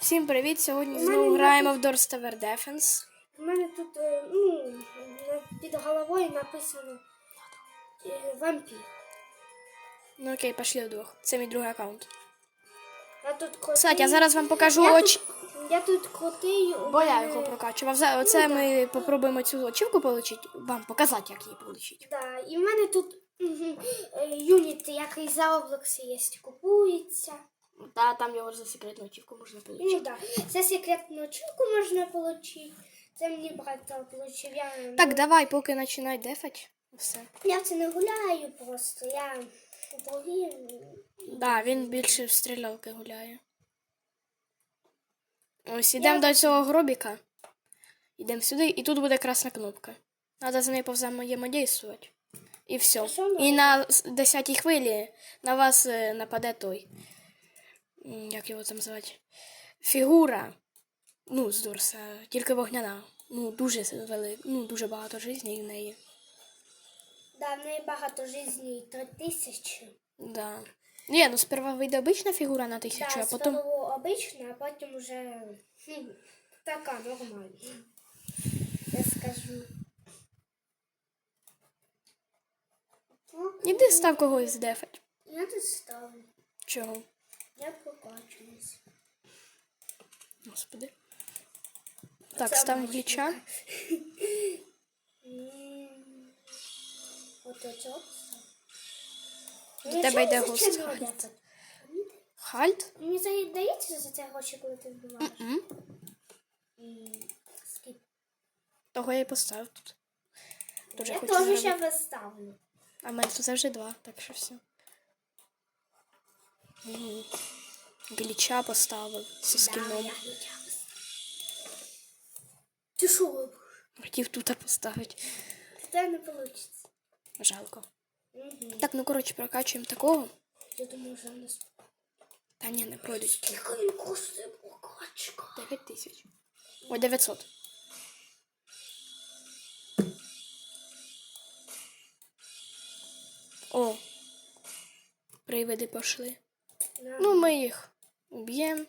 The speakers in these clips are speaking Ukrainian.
Всім привіт! Сьогодні знову граємо в Doors Tower Defense. У мене тут е, ну, під головою написано е, вампір. Ну окей, пішли вдвох. Це мій другий аккаунт. Я тут крутий. Кстати, я зараз вам покажу я очі. Тут, я тут крутий. Бо я його прокачував. Оце ми попробуємо цю очівку отримати. Вам показати, як її отримати. Да, і в мене тут мгм, е, юніт, який за облакси є, купується. Та там його за секретну очівку можна отримати. Ну да, це секретну очівку можна отримати. Це мені брат отримав. Я, Так, давай, поки починай дефать. Все. я це не гуляю просто. Я другі. Да, він більше в стрілялки гуляє. Ось ідемо до цього гробіка. Йдемо сюди, і тут буде красна кнопка. Треба з нею повзаємодействувати. І все. Що І на 10 хвилі на вас е, нападе той. Як його там звати? Фігура. Ну, з Дорса, тільки вогняна. Ну, дуже велика, ну, дуже багато життя в неї. Да, в неї багато жизней, три тисячі. Да. Ні, ну сперва вийде обична фігура на тисячу, Да, а потім. спершу обична, а потім уже хм, така нормальна. Я скажу. Іди став когось дефать. Я тут ставлю. Чого? Я прокачуюсь. Господи. Так, Це став обична. гліча. От оцього. До тебе йде гост Хальт. Мені здається за це гроші, коли ти вбиваєш. Скіп. Того я і поставив тут. Дуже Я теж ще виставлю. А в мене тут завжди два, так що все. Мгм. Гліча поставив зі скіном. Ти що? Хотів тут поставити. Тебе не вийде. Жалко. Угу. Так, ну коротше, прокачуємо такого. Я думаю, що в нас Та ні, не пройдуть. скільки він коштує прокачка. 9 тисяч. Ой, 900. О. Привиди пішли. Ну, ми їх уб'ємо.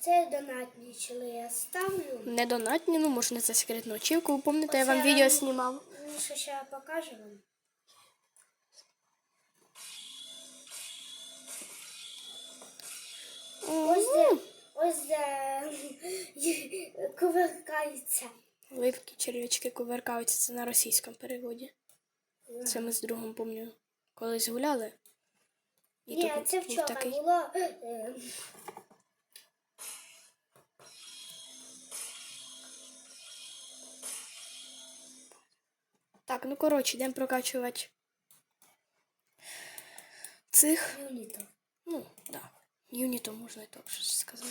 Це донатні чили я ставлю. Не донатні, ну можна за секретну очівку. Ви пам'ятаєте, я вам відео знімав. Ну, що ще я покажу вам. Ось де, ось де кувыркається. Ливки, черв'ячки кувыркаються, це на російському переводі. Це ми з другом, пам'ятаю, колись гуляли. І Ні, тут це був вчора такий. було. Так, ну коротше, йдемо прокачувати цих. Юнітов. Ну, да. Юнітом можна і так щось сказати.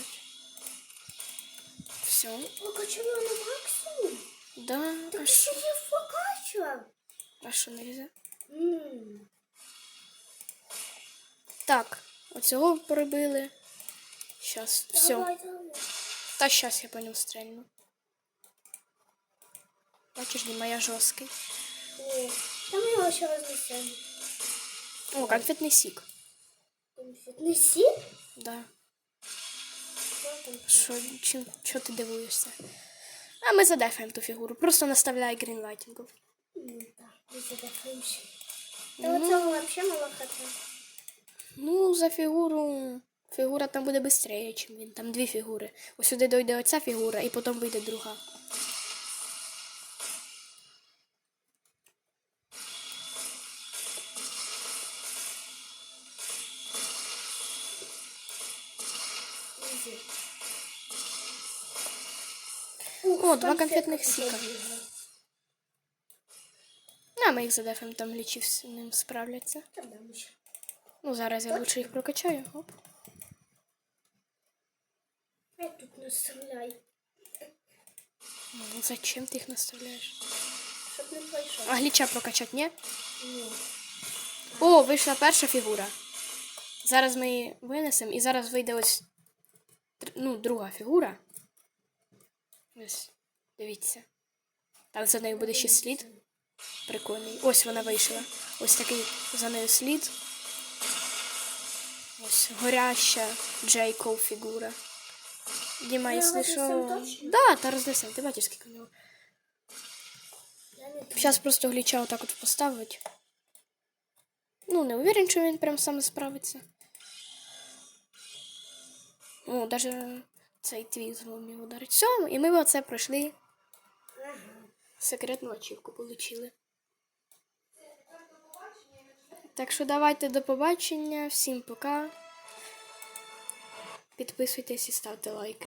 Все. Покачала на максимум. Да, а Так що? що я покачував? А що нельзя? М. Так, оцього пробили. Щас, все. Давай, давай. Та щас я по ньому стрельну. Бачиш, Діма, я жорсткий. Ні. Та ми його ще рознесемо. О, конфетний сік. Не сі? Да. Що чим, що ти дивуєшся? А ми задефаємо ту фігуру. Просто наставляй ми. Та взагалі мало хата. Ну, за фігуру. Фігура там буде швидше, ніж він. Там дві фігури. Ось сюди дойде оця фігура, і потім вийде друга. О, два конфетних конфетка сіка. побігла. А ми їх задефаємо, там лічі з ним справляться. Ну, зараз я лучше їх прокачаю. Оп. Я тут не Ну, зачем щоб не пройшов. А гліча прокачати, ні? Ні. О, вийшла перша фігура. Зараз ми її винесемо і зараз вийде ось ну, друга фігура. Ось, дивіться. Там за нею буде ще слід. Прикольний. Ось вона вийшла. Ось такий за нею слід. Ось горяща Джейков фігура. Ми якщо що. Да, та рознесемо. Ти бачиш, скільки в нього. Зараз просто гліча отак от поставить. Ну, не уверен, що він прям сам справиться. Ну, даже цей твіт зумів ударить. Все, і ми оце пройшли. Секретну ачівку получили. Так що давайте до побачення. Всім пока. Підписуйтесь і ставте лайки.